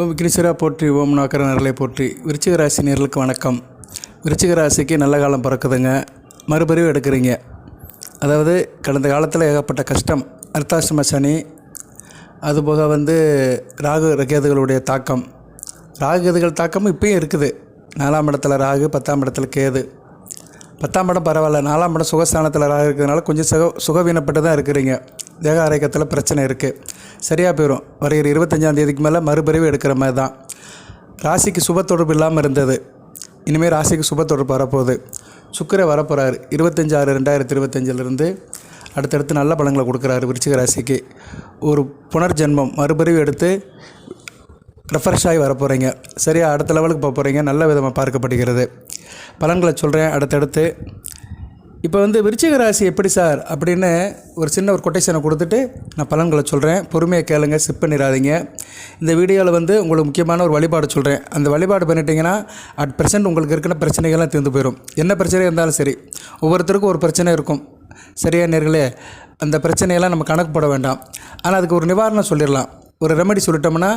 ஓம் கிரிசுரா போற்றி ஓம் நாக்கர நரலை போற்றி. விருச்சிக ராசி நேர்களுக்கு வணக்கம். விருச்சிக ராசிக்கு நல்ல காலம் பிறக்குதுங்க. மறுபறிவு எடுக்கிறீங்க. அதாவது கடந்த காலத்தில் ஏகப்பட்ட கஷ்டம் அர்த்தாசிரம சனி அதுபோக வந்து ராகு கேதுகளுடைய தாக்கம். ராகு கேதுகள் தாக்கமும் இப்பயும் இருக்குது. நாலாம் இடத்துல ராகு பத்தாம் இடத்துல கேது. பத்தாம் இடம் பரவாயில்ல நாலாம் இடம் சுகஸ்தானத்தில் ராகு இருக்கிறதுனால கொஞ்சம் சுக சுகவீனப்பட்டு தான் இருக்கிறீங்க. தேக ஆரோக்கியத்தில் பிரச்சனை இருக்குது சரியாக போயிடும் வருகிற இருபத்தஞ்சாம் தேதிக்கு மேலே மறுபிரிவு எடுக்கிற மாதிரி தான். ராசிக்கு சுப தொடர்பு இல்லாமல் இருந்தது. இனிமேல் ராசிக்கு சுப தொடர்பு வரப்போகுது. சுக்கரை வரப்போகிறாரு இருபத்தஞ்சாறு ஆறு ரெண்டாயிரத்தி இருபத்தஞ்சிலிருந்து அடுத்தடுத்து நல்ல பழங்களை கொடுக்குறாரு விருச்சிக ராசிக்கு. ஒரு புனர்ஜென்மம் மறுபிரிவு எடுத்து ரெஃப்ரெஷ் ஆகி வர போகிறீங்க அடுத்த லெவலுக்கு போக போகிறீங்க நல்ல விதமாக பார்க்கப்படுகிறது. பலன்களை சொல்கிறேன் அடுத்தடுத்து இப்போ வந்து விருச்சிக ராசி எப்படி சார் அப்படின்னு ஒரு சின்ன ஒரு கொட்டேஷனை கொடுத்துட்டு நான் பலன்களை சொல்கிறேன் பொறுமையை கேளுங்க சிப் பண்ணிடாதீங்க இந்த வீடியோவில் வந்து உங்களுக்கு முக்கியமான ஒரு வழிபாடு சொல்கிறேன் அந்த வழிபாடு பண்ணிட்டீங்கன்னா அட் ப்ரெசென்ட் உங்களுக்கு இருக்கிற பிரச்சனைகள்லாம் தீர்ந்து போயிடும் என்ன பிரச்சனை இருந்தாலும் சரி ஒவ்வொருத்தருக்கும் ஒரு பிரச்சனை இருக்கும். சரியா நேர்களே அந்த பிரச்சனையெல்லாம் நம்ம கணக்கு போட வேண்டாம். ஆனால் அதுக்கு ஒரு நிவாரணம் சொல்லிடலாம். ஒரு ரெமெடி சொல்லிட்டோம்னா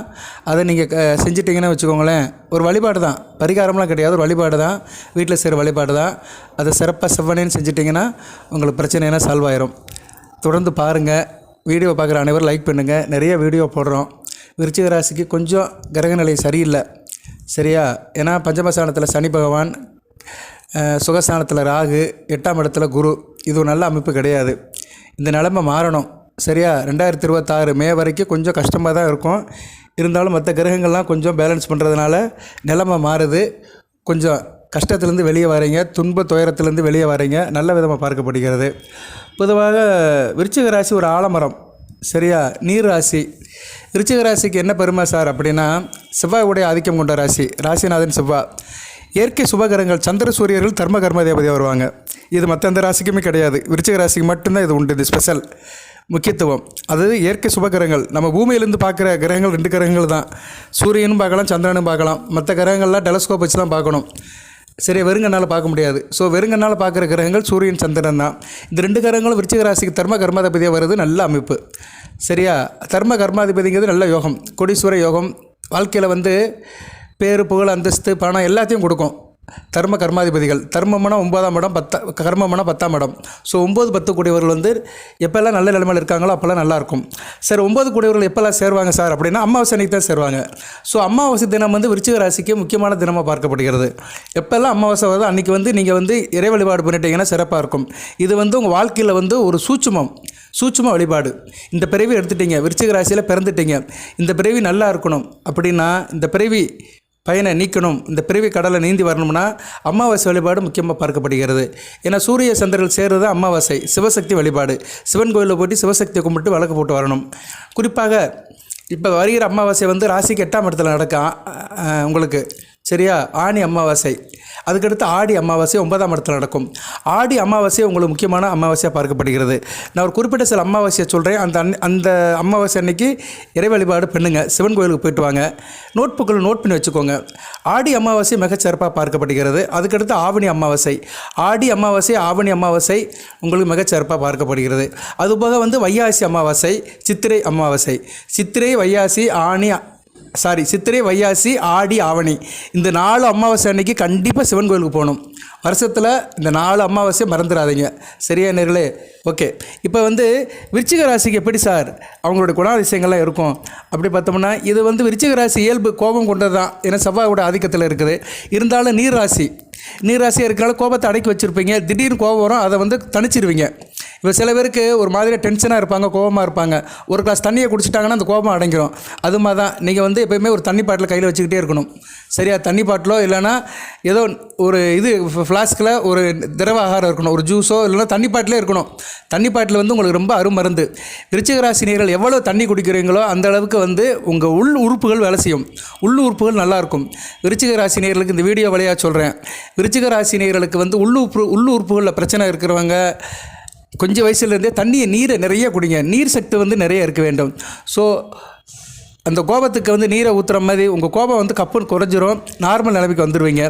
அதை நீங்கள் செஞ்சிட்டிங்கன்னு வச்சுக்கோங்களேன் ஒரு வழிபாடு தான். பரிகாரம்லாம் கிடையாது ஒரு வழிபாடு தான். வீட்டில் செய்கிற வழிபாடு தான். அதை சிறப்பாக செவ்வனேன்னு செஞ்சிட்டிங்கன்னா உங்களுக்கு பிரச்சனையெல்லாம் சால்வ் ஆயிரும். தொடர்ந்து பாருங்கள் வீடியோ பார்க்குற அனைவரும் லைக் பண்ணுங்கள் நிறைய வீடியோ போடுறோம். விருச்சிக ராசிக்கு கொஞ்சம் கிரகநிலை சரியில்லை. சரியா? ஏன்னா பஞ்சமஸ்தானத்தில் சனி பகவான் சுகஸ்தானத்தில் ராகு எட்டாம் இடத்துல குரு. இது ஒரு நல்ல அமைப்பு கிடையாது. இந்த நிலைமை மாறணும். சரியா? ரெண்டாயிரத்தி இருபத்தாறு மே வரைக்கும் கொஞ்சம் கஷ்டமாக தான் இருக்கும். இருந்தாலும் மற்ற கிரகங்கள்லாம் கொஞ்சம் பேலன்ஸ் பண்ணுறதுனால நிலமை மாறுது. கொஞ்சம் கஷ்டத்துலேருந்து வெளியே வரீங்க துன்ப துயரத்துலேருந்து வெளியே வரீங்க நல்ல விதமாக பார்க்கப்படுகிறது. பொதுவாக விருச்சிக ராசி ஒரு ஆலமரம். சரியா? நீர் ராசி. விருச்சிக ராசிக்கு என்ன பெருமை சார் அப்படின்னா செவ்வாயுடைய ஆதிக்கம் கொண்ட ராசி. ராசிநாதன் செவ்வாய் இயற்கை சுபகரங்கள் சந்திர சூரியர்கள் தர்ம கர்ம தேவதையாக வருவாங்க. இது மற்ற எந்த ராசிக்குமே கிடையாது. விருச்சிக ராசிக்கு மட்டும்தான் இது உண்டு. இது ஸ்பெஷல் முக்கியத்துவம். அதாவது இயற்கை சுபகிரகங்கள். நம்ம பூமியிலேருந்து பார்க்குற கிரகங்கள் ரெண்டு கிரகங்கள் தான். சூரியனும் பார்க்கலாம் சந்திரனும் பார்க்கலாம். மற்ற கிரகங்கள்லாம் டெலஸ்கோப் வச்சு தான் பார்க்கணும். சரி வெறுங்கண்ணால் பார்க்க முடியாது. ஸோ வெறுங்கண்ணால் பார்க்குற கிரகங்கள் சூரியன் சந்திரன் தான். இந்த ரெண்டு கிரகங்களும் விருச்சிக ராசிக்கு தர்ம கர்மாதிபதியாக வருது நல்ல அமைப்பு. சரியா? தர்ம கர்மாதிபதிங்கிறது நல்ல யோகம். கொடீஸ்வர யோகம். வாழ்க்கையில் வந்து பேரு புகழ் அந்தஸ்து பணம் எல்லாத்தையும் கொடுக்கும். தர்ம கர்மாதிபதிகள். தர்மம்னா ஒன்பதாம் இடம் பத்தா கர்மம்னா பத்தாம் இடம். ஸோ ஒம்பது பத்து கூடியவர்கள் வந்து எப்போல்லாம் நல்ல நிலைமையில் இருக்காங்களோ அப்போல்லாம் நல்லாயிருக்கும் சார் ஒம்பது கூடியவர்கள் எப்போல்லாம் சேருவாங்க சார் அப்படின்னா அமாவாசை அன்னைக்கு தான் சேருவாங்க. ஸோ அமாவாசை தினம் வந்து விருச்சிக ராசிக்கு முக்கியமான தினமாக பார்க்கப்படுகிறது. எப்போல்லாம் அமாவாசை வருதோ அன்றைக்கி வந்து நீங்கள் வந்து இறை வழிபாடு பண்ணிட்டீங்கன்னா சிறப்பாக இருக்கும். இது வந்து உங்கள் வாழ்க்கையில் வந்து ஒரு சூட்சமம் சூட்சம வழிபாடு. இந்த பிறவி எடுத்துட்டீங்க விருச்சிக ராசியில் பிறந்துட்டீங்க. இந்த பிறவி நல்லா இருக்கணும் அப்படின்னா இந்த பிறவி பயனை நீக்கணும் இந்த பிறவி கடலை நீந்தி வரணும்னா அமாவாசை வழிபாடு முக்கியமாக பார்க்கப்படுகிறது. ஏன்னா சூரிய சந்திரர்கள் சேர்றது அமாவாசை சிவசக்தி வழிபாடு. சிவன் கோயிலில் போயிட்டு சிவசக்தியை கும்பிட்டு வழக்கு போட்டு வரணும். குறிப்பாக இப்போ வருகிற அமாவாசை வந்து ராசிக்கு எட்டாம் இடத்துல நடக்கும் உங்களுக்கு? சரியா? ஆணி அமாவாசை. அதுக்கடுத்து ஆடி அமாவாசை ஒன்பதாம் இடத்துல நடக்கும். ஆடி அமாவாசை உங்களுக்கு முக்கியமான அமாவாசையாக பார்க்கப்படுகிறது. நான் ஒரு குறிப்பிட்ட சில அமாவாசையை சொல்கிறேன் அந்த அன் அந்த அமாவாசை அன்னைக்கு இறை வழிபாடு பண்ணுங்க. சிவன் கோயிலுக்கு போயிட்டு வாங்க. நோட் புக்கில் நோட் பண்ணி வச்சுக்கோங்க. ஆடி அமாவாசை மிகச்சிறப்பாக பார்க்கப்படுகிறது. அதுக்கடுத்து ஆவணி அமாவாசை. ஆடி அமாவாசை ஆவணி அமாவாசை உங்களுக்கு மிகச்சிறப்பாக பார்க்கப்படுகிறது. அதுபோக வந்து வையாசி அமாவாசை சித்திரை அமாவாசை. சித்திரை வையாசி ஆணி சாரி சித்திரை வையாசி ஆடி ஆவணி. இந்த நாலு அமாவாசை அன்னைக்கு கண்டிப்பாக சிவன் கோயிலுக்கு போகணும். வருஷத்தில் இந்த நாலு அமாவாசையை மறந்துடாதீங்க. சரியா நேர்களே? ஓகே. இப்போ வந்து விருச்சிக ராசிக்கு எப்படி சார்? அவங்களோட குணாதிசயங்கள்லாம் இருக்கும். அப்படி பார்த்தோம்னா இது வந்து விருச்சிக ராசி இயல்பு கோபம் கொண்டது தான் ஏன்னா செவ்வாயோட ஆதிக்கத்தில் இருக்குது. இருந்தாலும் நீர் ராசி. நீராசியாக ராசியாக இருக்கனால கோபத்தை அடக்கி வச்சுருப்பீங்க. திடீர்னு கோபம் வரும் அதை வந்து தணிச்சிருவீங்க. இப்போ சில பேருக்கு ஒரு மாதிரி டென்ஷனாக இருப்பாங்க கோபமாக இருப்பாங்க. ஒரு கிளாஸ் தண்ணியை குடிச்சிட்டாங்கன்னா அந்த கோபம் அடங்கிடும் அது மாதிரி தான் நீங்கள் வந்து எப்போயுமே ஒரு தண்ணி பாட்டில் கையில் வச்சுக்கிட்டே இருக்கணும். சரியா? தண்ணி பாட்டிலோ இல்லைன்னா ஏதோ ஒரு இது ஃப்ளாஸ்கில் ஒரு திரவ ஆகாரம் இருக்கணும். ஒரு ஜூஸோ இல்லைன்னா தண்ணி பாட்டிலே இருக்கணும். தண்ணி பாட்டில் வந்து உங்களுக்கு ரொம்ப அருமருந்து. விருச்சிக ராசி எவ்வளோ தண்ணி குடிக்கிறீங்களோ அந்த அளவுக்கு வந்து உங்கள் உள் உறுப்புகள் வேலை செய்யும். உள் உறுப்புகள் நல்லாயிருக்கும் விருச்சிக ராசி நேர்களுக்கு இந்த வீடியோ வழியாக சொல்கிறேன் விருச்சிக ராசி நேயர்களுக்கு வந்து உள் உள் உறுப்புகளில் பிரச்சனை இருக்கிறவங்க கொஞ்சம் வயசுலேருந்தே தண்ணியை நீரை நிறைய குடிங்க. நீர் சக்தி வந்து நிறைய இருக்க வேண்டும். ஸோ அந்த கோபத்துக்கு வந்து நீரை ஊற்றுற மாதிரி உங்கள் கோபம் வந்து கப்புன்னு குறைஞ்சிரும். நார்மல் நிலைமைக்கு வந்துடுவீங்க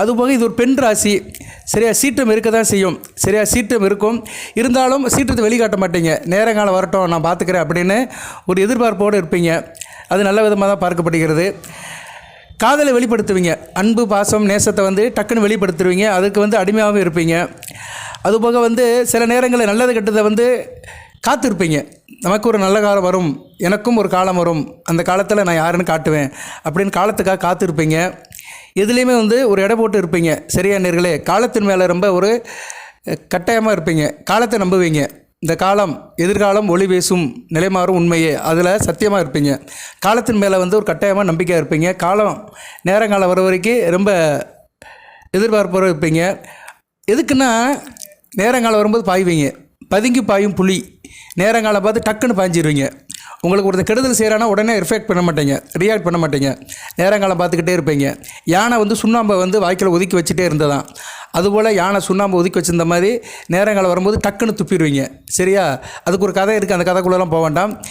அதுபோக இது ஒரு பெண் ராசி. சரியாக சீற்றம் இருக்க தான் செய்யும். சரியாக சீற்றம் இருக்கும். இருந்தாலும் சீற்றத்தை வெளிக்காட்ட மாட்டீங்க. நேரங்காலம் வரட்டும் நான் பார்த்துக்கிறேன் அப்படின்னு ஒரு எதிர்பார்ப்போடு இருப்பீங்க. அது நல்ல விதமாக தான் பார்க்கப்படுகிறது. காதலை வெளிப்படுத்துவீங்க. அன்பு பாசம் நேசத்தை வந்து டக்குன்னு வெளிப்படுத்துவீங்க அதுக்கு வந்து அடிமையாகவும் இருப்பீங்க. அதுபோக வந்து சில நேரங்களில் நல்லது கெட்டதை வந்து காத்திருப்பீங்க. நமக்கு ஒரு நல்ல காலம் வரும். எனக்கும் ஒரு காலம் வரும். அந்த காலத்தில் நான் யாருன்னு காட்டுவேன். அப்படின்னு காலத்துக்காக காத்திருப்பீங்க. எதுலேயுமே வந்து ஒரு எடை போட்டு இருப்பீங்க. சரியா நேர்களே? காலத்தின் மேலே ரொம்ப ஒரு கட்டாயமாக இருப்பீங்க. காலத்தை நம்புவீங்க. இந்த காலம் எதிர்காலம் ஒளி வீசும் நிலைமாறும் உண்மையே. அதில் சத்தியமாக இருப்பீங்க. காலத்தின் மேலே வந்து ஒரு கட்டாயமாக நம்பிக்கையாக இருப்பீங்க. காலம் நேரங்காலம் வர வரைக்கும் ரொம்ப எதிர்பார்ப்போடு இருப்பீங்க. எதுக்குன்னா நேரங்காலம் வரும்போது பாய்வீங்க. பதுங்கி பாயும் புலி. நேரங்காலம் பார்த்து டக்குன்னு பாய்ஞ்சிருவீங்க. உங்களுக்கு ஒருத்தர் கெடுதல் செய்கிறானா உடனே ரிஃபெக்ட் பண்ண மாட்டீங்க. ரியாக்ட் பண்ண மாட்டீங்க. நேரங்காலம் பார்த்துக்கிட்டே இருப்பீங்க. யானை வந்து சுண்ணாம்பை வந்து வாய்க்கில் ஒதுக்கி வச்சுட்டே இருந்ததான் அதுபோல் யானை சுண்ணாம்பு ஒதுக்கி வச்சிருந்த மாதிரி நேரங்காலம் வரும்போது டக்குன்னு துப்பிடுவீங்க. சரியா? அதுக்கு ஒரு கதை இருக்குது அந்த கதைக்குள்ளெல்லாம் போக வேண்டாம்.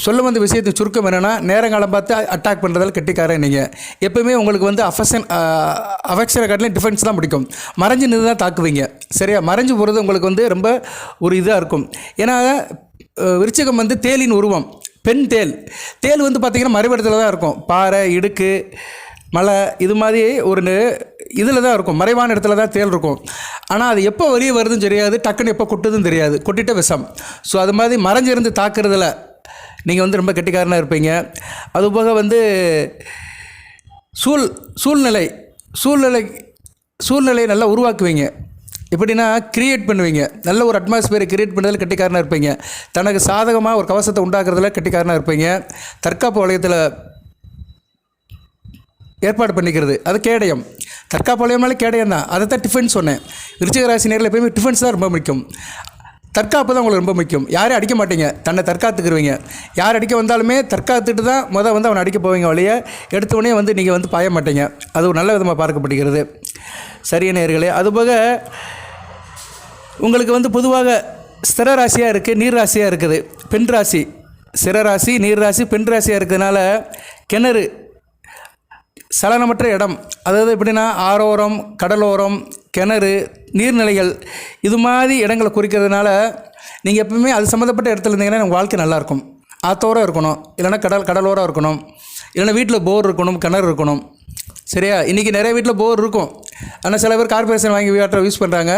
சொல்ல வந்த விஷயத்துக்கு சுருக்கம் என்னென்னா நேரங்காலம் பார்த்து அட்டாக் பண்ணுறதால கெட்டிக்காரன் நீங்கள் எப்பவுமே உங்களுக்கு வந்து அஃபெக்ஷன் அஃபெக்ஷனை காட்டிலும் டிஃபென்ஸ் தான் பிடிக்கும். மறைஞ்சு நின்று தான் தாக்குவீங்க. சரியா? மறைஞ்சு போகிறது உங்களுக்கு வந்து ரொம்ப ஒரு இதாக இருக்கும். ஏன்னா விருச்சகம் வந்து தேலின் உருவம் பெண் தேல். தேல் வந்து பார்த்திங்கன்னா மறைவிடத்தில் தான் இருக்கும். பாறை இடுக்கு மலை இது மாதிரி ஒரு இதில் தான் இருக்கும். மறைவான இடத்துல தான் தேல் இருக்கும். ஆனால் அது எப்போ வெளியே வருதுன்னு தெரியாது. டக்குன்னு எப்போ கொட்டுதுன்னு தெரியாது. கொட்டிட்ட விஷம். ஸோ அது மாதிரி மறைஞ்சிருந்து தாக்குறதுல நீங்கள் வந்து ரொம்ப கெட்டிக்காரனாக இருப்பீங்க. அதுபோக வந்து சூழ் சூழ்நிலை சூழ்நிலை சூழ்நிலையை நல்லா உருவாக்குவீங்க. எப்படின்னா கிரியேட் பண்ணுவீங்க. நல்ல ஒரு அட்மாஸ்பியரை கிரியேட் பண்ணுறதுல கெட்டிக்காரனாக இருப்பீங்க. தனக்கு சாதகமாக ஒரு கவசத்தை உண்டாக்குறதுல கெட்டிக்காரனாக இருப்பீங்க. தற்காப்பு வளையத்தில் ஏற்பாடு பண்ணிக்கிறது அது கேடயம். தற்காப்பு வளையம்னாலே கேடயம் தான். அதை தான் டிஃபன் சொன்னேன். விருச்சிக நேரில் எப்பயுமே டிஃபன்ஸ் தான் ரொம்ப முக்கியம் தற்காப்பு தான் உங்களுக்கு ரொம்ப முக்கியம். யாரையும் அடிக்க மாட்டீங்க. தன்னை தற்காத்துக்குருவீங்க யார் அடிக்க வந்தாலுமே தற்காத்துட்டு தான் மொதல் வந்து அவனை அடிக்க போவீங்க வழிய எடுத்தவொடனே வந்து நீங்கள் வந்து பாய மாட்டீங்க. அது ஒரு நல்ல விதமாக பார்க்கப்படுகிறது. சரியான நேர்களே அதுபோக உங்களுக்கு வந்து பொதுவாக ஸ்திர ராசியாக இருக்குது நீர் ராசியாக இருக்குது. பெண் ராசி. சிறராசி நீர் ராசி பெண் ராசியாக இருக்கிறதுனால கிணறு சலனமற்ற இடம். அதாவது எப்படின்னா ஆரோரம் கடலோரம் கிணறு நீர்நிலைகள் இது மாதிரி இடங்களை குறிக்கிறதுனால நீங்கள் எப்பவுமே அது சம்மந்தப்பட்ட இடத்துல இருந்தீங்கன்னா உங்கள் வாழ்க்கை நல்லாயிருக்கும் ஆத்தோரம் இருக்கணும். இல்லைன்னா கடல் கடலோரம் இருக்கணும். இல்லைன்னா வீட்டில் போர் இருக்கணும் கிணறு இருக்கணும். சரியா? இன்றைக்கி நிறைய வீட்டில் போர் இருக்கும். ஆனால் சில பேர் கார்பரேஷன் வாங்கி வாட்டர் யூஸ் பண்ணுறாங்க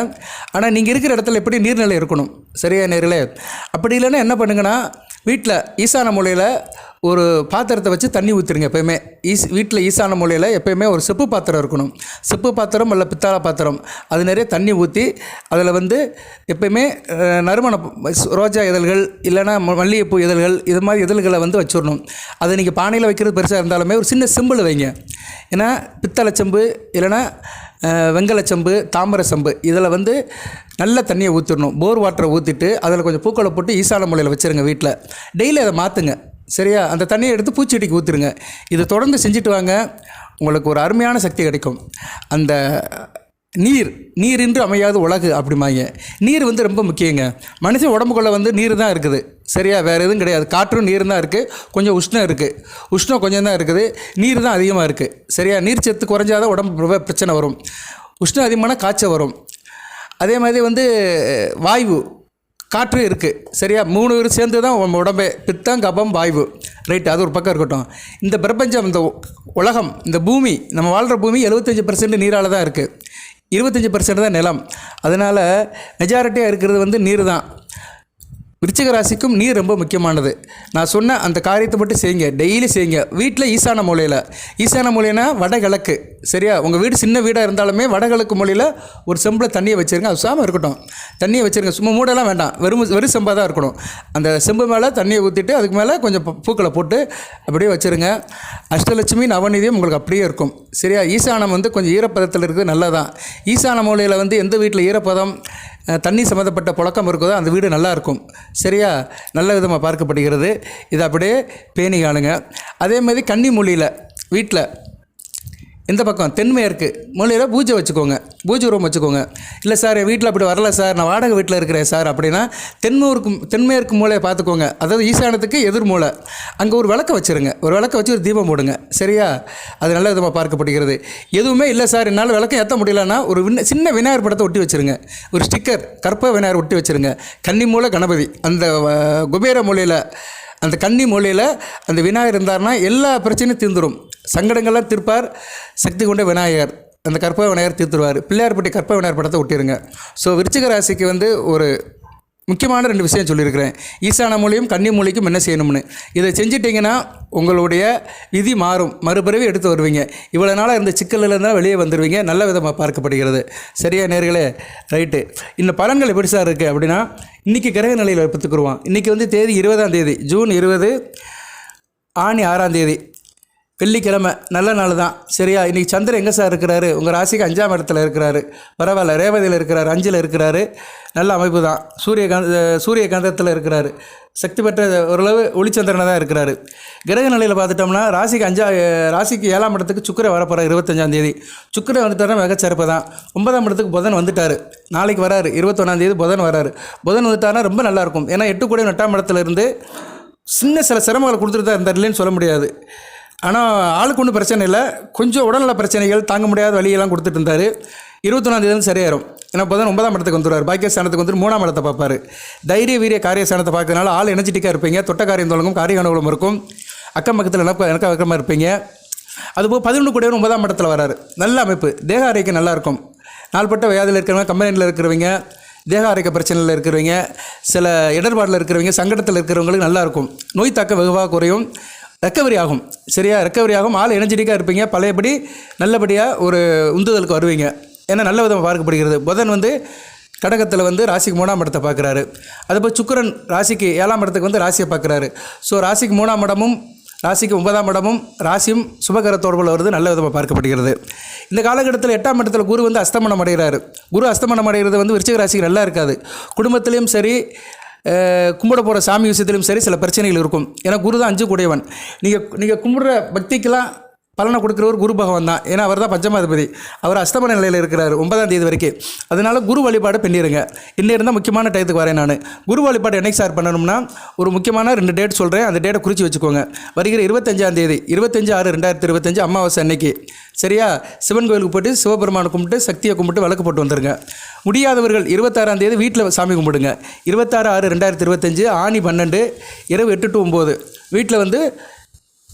ஆனால் நீங்கள் இருக்கிற இடத்துல எப்படி நீர்நிலை இருக்கணும்? சரியா நேரில் அப்படி இல்லைன்னா என்ன பண்ணுங்கன்னா வீட்டில் ஈசான மூலையில் ஒரு பாத்திரத்தை வச்சு தண்ணி ஊற்றிடுங்க எப்பயுமே. ஈஸ் வீட்டில் ஈசான மூலையில் எப்பயுமே ஒரு செப்பு பாத்திரம் இருக்கணும். செப்பு பாத்திரம் இல்லை பித்தாள பாத்திரம். அது நிறைய தண்ணி ஊற்றி அதில் வந்து எப்பயுமே நறுமண ரோஜா இதழ்கள் இல்லைன்னா ம- மல்லிகைப்பூ இதழ்கள் இது மாதிரி இதழ்களை வந்து வச்சிடணும். அதை நீங்கள் பானையில் வைக்கிறது பெருசாக இருந்தாலுமே ஒரு சின்ன சிம்பிள் வைங்க. ஏன்னா பித்தளை செம்பு இல்லைன்னா வெங்கல செம்பு தாமரை செம்பு இதில் வந்து நல்ல தண்ணியை ஊற்றிடணும் போர் வாட்டரை ஊற்றிட்டு அதில் கொஞ்சம் பூக்களை போட்டு ஈசான மூலையில் வச்சுருங்க வீட்டில் டெய்லி அதை மாற்றுங்க சரியா? அந்த தண்ணியை எடுத்து பூச்செடிக்கு ஊற்றுருங்க இதை தொடர்ந்து செஞ்சுட்டு வாங்க. உங்களுக்கு ஒரு அருமையான சக்தி கிடைக்கும். அந்த நீர் நீர் இன்று அமையாது உலகு அப்படிம்பாங்க. நீர் வந்து ரொம்ப முக்கியங்க. மனுஷன் உடம்புக்குள்ளே வந்து நீர் தான் இருக்குது. சரியா? வேறு எதுவும் கிடையாது. காற்றும் நீர் தான் இருக்குது கொஞ்சம் உஷ்ணம் இருக்குது உஷ்ணம் கொஞ்சம் தான் இருக்குது. நீர் தான் அதிகமாக இருக்குது சரியா? நீர் சத்து குறைஞ்சாதான் உடம்பு ரொம்ப பிரச்சனை வரும். உஷ்ணம் அதிகமான காய்ச்சல் வரும். அதே மாதிரி வந்து வாய்வு. காற்று இருக்குது சரியா? மூணு பேர் சேர்ந்து தான் உன் உடம்பே. பித்தம் கபம் வாய்வு. ரைட் அது ஒரு பக்கம் இருக்கட்டும். இந்த பிரபஞ்சம் இந்த உலகம் இந்த பூமி நம்ம வாழ்கிற பூமி எழுபத்தஞ்சி பர்சன்ட் நீரால் தான் இருக்குது இருபத்தஞ்சி பர்சன்ட் தான் நிலம். அதனால் மெஜாரிட்டியாக இருக்கிறது வந்து நீர் தான் விருச்சிக ராசிக்கும் நீர் ரொம்ப முக்கியமானது. நான் சொன்ன அந்த காரியத்தை மட்டும் செய்யுங்க. டெய்லி செய்யுங்க. வீட்டில் ஈசான மூலையில். ஈசான மூலைனா வடகிழக்கு. சரியா? உங்கள் வீடு சின்ன வீடாக இருந்தாலுமே வடகிழக்கு மூலையில் ஒரு செம்பில் தண்ணியை வச்சுருங்க. அது சாமல் இருக்கட்டும். தண்ணியை வச்சுருங்க. சும்மா மூடெல்லாம் வேண்டாம். வெறும் வெறும் செம்பாக தான் இருக்கணும். அந்த செம்பு மேலே தண்ணியை ஊற்றிட்டு அதுக்கு மேலே கொஞ்சம் பூக்களை போட்டு அப்படியே வச்சுருங்க. அஷ்டலட்சுமி நவநிதியும் உங்களுக்கு அப்படியே இருக்கும். சரியா? ஈசானம் வந்து கொஞ்சம் ஈரப்பதத்தில் இருக்குது நல்லதான். ஈசான மூலையில் வந்து எந்த வீட்டில் ஈரப்பதம்? தண்ணி சம்மந்தப்பட்ட புழக்கம் இருக்குதோ அந்த வீடு நல்லா இருக்கும் சரியா? நல்ல விதமாக பார்க்கப்படுகிறது. இதை அப்படியே பேணி காணுங்க. அதே மாதிரி கன்னி மொழியில் வீட்டில் இந்த பக்கம் தென்மேற்கு மூலையில் பூஜை வச்சுக்கோங்க. பூஜை ரூம் வச்சுக்கோங்க. இல்லை சார் என் வீட்டில் அப்படி வரல சார். நான் வாடகை வீட்டில் இருக்கிறேன் சார் அப்படின்னா தென்மூருக்கு தென்மேற்கு மூலையை பார்த்துக்கோங்க. அதாவது ஈசானத்துக்கு எதிர் மூலை. அங்கே ஒரு விளக்க வச்சுருங்க. ஒரு விளக்க வச்சு ஒரு தீபம் போடுங்க. சரியா? அது நல்ல விதமாக பார்க்கப்படுகிறது. எதுவுமே இல்லை சார். என்னால் விளக்கம் ஏற்ற முடியலன்னா ஒரு விண்ண சின்ன விநாயகர் படத்தை ஒட்டி வச்சுருங்க. ஒரு ஸ்டிக்கர் கற்ப விநாயகர் ஒட்டி வச்சுருங்க. கன்னி மூலை கணபதி. அந்த குபேர மூலையில் அந்த கன்னி மூலையில் அந்த விநாயகர் இருந்தார்னா எல்லா பிரச்சனையும் தீர்ந்துடும் சங்கடங்கள்லாம் தீர்ப்பார். சக்தி கொண்ட விநாயகர். அந்த கற்பக விநாயகர் தீர்த்துருவார். பிள்ளையார்பட்டி கற்பக விநாயகர் படத்தை ஒட்டிடுங்க ஸோ விருச்சிக ராசிக்கு வந்து ஒரு முக்கியமான ரெண்டு விஷயம் சொல்லியிருக்கிறேன். ஈசான மூலியும் கன்னி மூலிக்கும் என்ன செய்யணும்னு. இதை செஞ்சிட்டிங்கன்னா உங்களுடைய விதி மாறும். மறுபிறவி எடுத்து வருவீங்க. இவ்வளோ நாளாக இருந்த சிக்கலில் இருந்தால் வெளியே வந்துடுவீங்க நல்ல விதமாக பார்க்கப்படுகிறது. சரியா நேர்களே? ரைட்டு இந்த பலன்கள் எப்படி சார் இருக்குது அப்படின்னா இன்றைக்கி கிரக நிலையில் பார்த்துக்குருவோம் இன்றைக்கி வந்து தேதி இருபதாம் தேதி. ஜூன் இருபது ஆணி ஆறாம் தேதி. வெள்ளிக்கிழமை நல்ல நாள் தான் சரியா? இன்றைக்கி சந்திரன் எங்கே சார் இருக்கிறாரு? உங்கள் ராசிக்கு அஞ்சாம் இடத்துல இருக்கிறாரு. பரவாயில்ல. ரேவதியில் இருக்கிறாரு அஞ்சில் இருக்கிறாரு. நல்ல அமைப்பு தான் சூரியகாந்த சூரியகாந்தத்தில் இருக்கிறாரு. சக்தி பெற்ற ஓரளவு ஒளிச்சந்திரனை தான் இருக்கிறாரு. கிரக நிலையில் பார்த்துட்டோம்னா ராசிக்கு அஞ்சா ராசிக்கு ஏழாம் இடத்துக்கு சுக்கரை வரப்போகிறார் இருபத்தஞ்சாம் தேதி. சுக்கரை வந்துட்டாருன்னா மிகச்சிறப்பு தான் ஒன்பதாம் இடத்துக்கு புதன் வந்துட்டார். நாளைக்கு வராரு. இருபத்தொன்னாம் தேதி புதன் வராரு. புதன் வந்துட்டாருன்னா ரொம்ப நல்லாயிருக்கும். ஏன்னா எட்டு கூட எட்டாம் இடத்துல இருந்து சின்ன சில சிரமங்களை கொடுத்துட்டு தான் இருந்தார். இல்லைன்னு சொல்ல முடியாது. ஆனால் ஆளுக்கு ஒன்றும் பிரச்சனை இல்லை. கொஞ்சம் உடல்நல பிரச்சனைகள் தாங்க முடியாத வழியெல்லாம் கொடுத்துட்டு இருந்தார். இருபத்தொன்னாந்தேதி வந்து சரியாயிரும். ஏன்னா புதன் ஒன்பதாம் இடத்துக்கு வந்துடுவார் பாக்கியஸ்தானத்துக்கு வந்து மூணாம் இடத்தை பார்ப்பார். தைரிய வீரிய காரிய ஸ்தானத்தை பார்க்கறதுனால ஆள் எனர்ஜெட்டிக்காக இருப்பீங்க. தொட்ட காரியம் தொடங்கும் காரிய அனுகூலம் இருக்கும். அக்கம் பக்கத்தில் எனக்கு எனக்கு பக்கமாக இருப்பீங்க. அதுபோக பதினொன்று கூட ஒன்பதாம் இடத்துல வராரு. நல்ல அமைப்பு. தேக ஆரோக்கியம் நல்லாயிருக்கும் நாள்பட்ட வியாதியில் இருக்கிறவங்க கம்பெனியில் இருக்கிறவங்க தேக ஆரோக்கிய பிரச்சனையில் இருக்கிறவங்க சில இடர்பாடில் இருக்கிறவங்க சங்கடத்தில் இருக்கிறவங்களுக்கு நல்லாயிருக்கும் நோய் தாக்க வெகுவாக குறையும். ரெக்கவரி ஆகும். சரியா? ரெக்கவரி ஆகும். ஆள் எனர்ஜெட்டிக்காக இருப்பீங்க. பழையபடி நல்லபடியாக ஒரு உந்துதலுக்கு வருவீங்க. ஏன்னா நல்ல விதமாக பார்க்கப்படுகிறது? புதன் வந்து கடகத்தில் வந்து ராசிக்கு மூணாம் இடத்தை பார்க்குறாரு. அதுபோல் சுக்கிரன் ராசிக்கு ஏழாம் இடத்துக்கு வந்து ராசியை பார்க்குறாரு. ஸோ ராசிக்கு மூணாம் இடமும் ராசிக்கு ஒன்பதாம் இடமும் ராசியும் சுபகர தொடர்பில் வருது. நல்ல விதமாக பார்க்கப்படுகிறது. இந்த காலகட்டத்தில் எட்டாம் இடத்துல குரு வந்து அஸ்தமனம் அடைகிறாரு. குரு அஸ்தமனம் அடைகிறது வந்து விருச்சிக ராசிக்கு நல்லா இருக்காது. குடும்பத்திலையும் சரி கும்பிட போகிற சாமி விஷயத்திலும் சரி சில பிரச்சனைகள் இருக்கும். ஏன்னா குரு தான் அஞ்சு கூடையவன். நீங்கள் நீங்கள் கும்பிடுற பக்திக்கெல்லாம் பலனை கொடுக்குறவர் குரு பகவான் தான். ஏன்னா அவர் தான் பஞ்சமாதிபதி. அவர் அஸ்தமன நிலையில் இருக்கிறார் ஒன்பதாம் தேதி வரைக்கும் அதனால குரு வழிபாடு பண்ணிடுங்க இன்னும் இருந்தால் முக்கியமான டயத்துக்கு வரேன் நான். குரு வழிபாடு என்னைக்கு சார் பண்ணணும்னா ஒரு முக்கியமான ரெண்டு டேட் சொல்கிறேன் அந்த டேட்டை குறித்து வச்சுக்கோங்க. வருகிற இருபத்தஞ்சாம் தேதி இருபத்தஞ்சு ஆறு ரெண்டாயிரத்தி இருபத்தஞ்சு அமாவாசை அன்னைக்கு. சரியா? சிவன் கோயிலுக்கு போய்ட்டு சிவபெருமானை கும்பிட்டு சக்தியை கும்பிட்டு விளக்கு போட்டு வந்துருங்க. முடியாதவர்கள் இருபத்தாறாம் தேதி வீட்டில் சாமி கும்பிடுங்க. இருபத்தாறு ஆறு ரெண்டாயிரத்தி இருபத்தஞ்சு ஆணி பன்னெண்டு இரவு எட்டு டு ஒம்பது வீட்டில் வந்து